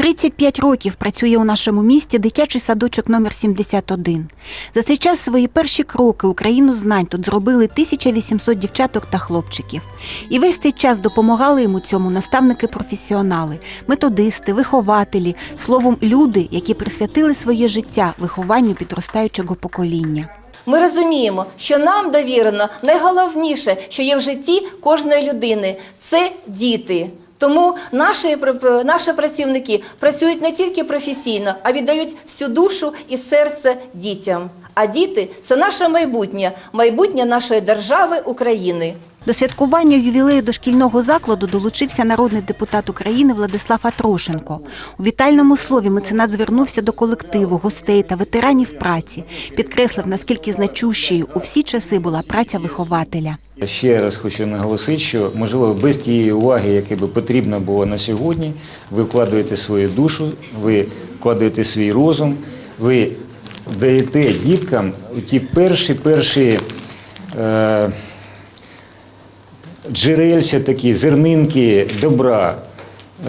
35 років працює у нашому місті дитячий садочок номер 71. За цей час свої перші кроки Україну знань тут зробили 1800 дівчаток та хлопчиків. І весь цей час допомагали йому цьому наставники-професіонали, методисти, вихователі, словом, люди, які присвятили своє життя вихованню підростаючого покоління. Ми розуміємо, що нам довірено найголовніше, що є в житті кожної людини це діти. Тому наші, наші працівники працюють не тільки професійно, а віддають всю душу і серце дітям. А діти це наше майбутнє, майбутнє нашої держави України. До святкування ювілею дошкільного закладу долучився народний депутат України Владислав Атрошенко. У вітальному слові меценат звернувся до колективу, гостей та ветеранів праці. Підкреслив, наскільки значущою у всі часи була праця вихователя. Ще раз хочу наголосити, що можливо без тієї уваги, яка би потрібна була на сьогодні, ви вкладаєте свою душу, ви вкладаєте свій розум, ви даєте діткам ті перші перші е, джерельця такі, зернинки добра,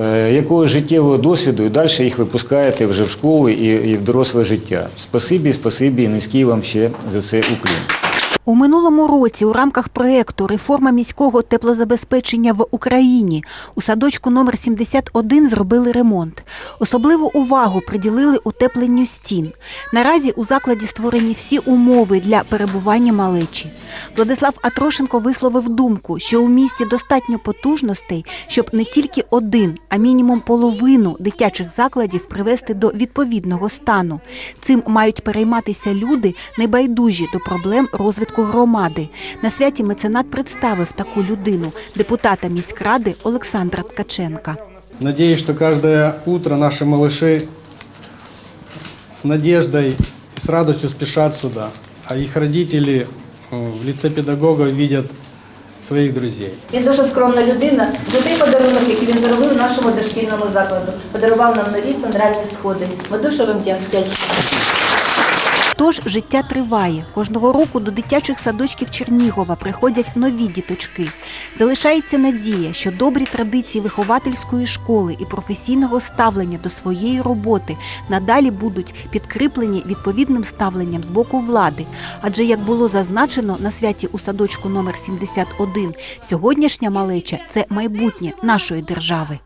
е, якогось життєвого досвіду, і далі їх випускаєте вже в школу і, і в доросле життя. Спасибі, спасибі, і низький вам ще за це уклін. У минулому році у рамках проєкту Реформа міського теплозабезпечення в Україні у садочку номер 71 зробили ремонт. Особливу увагу приділили утепленню стін. Наразі у закладі створені всі умови для перебування малечі. Владислав Атрошенко висловив думку, що у місті достатньо потужностей, щоб не тільки один, а мінімум половину дитячих закладів привести до відповідного стану. Цим мають перейматися люди, небайдужі до проблем розвитку громади. На святі меценат представив таку людину, депутата міськради Олександра Ткаченка. Надеюсь, что каждое утро наши малыши с надеждой и с радостью спешат сюда, а их родители э, в лице педагога видят своих друзей. Він дуже скромна людина. За той подарунок, який він зробив нашому дошкільному закладу, подарував нам нові центральні сходи. Ми дуже вам вдячні. Тож життя триває. Кожного року до дитячих садочків Чернігова приходять нові діточки. Залишається надія, що добрі традиції виховательської школи і професійного ставлення до своєї роботи надалі будуть підкріплені відповідним ставленням з боку влади. Адже, як було зазначено на святі у садочку номер 71, сьогоднішня малеча це майбутнє нашої держави.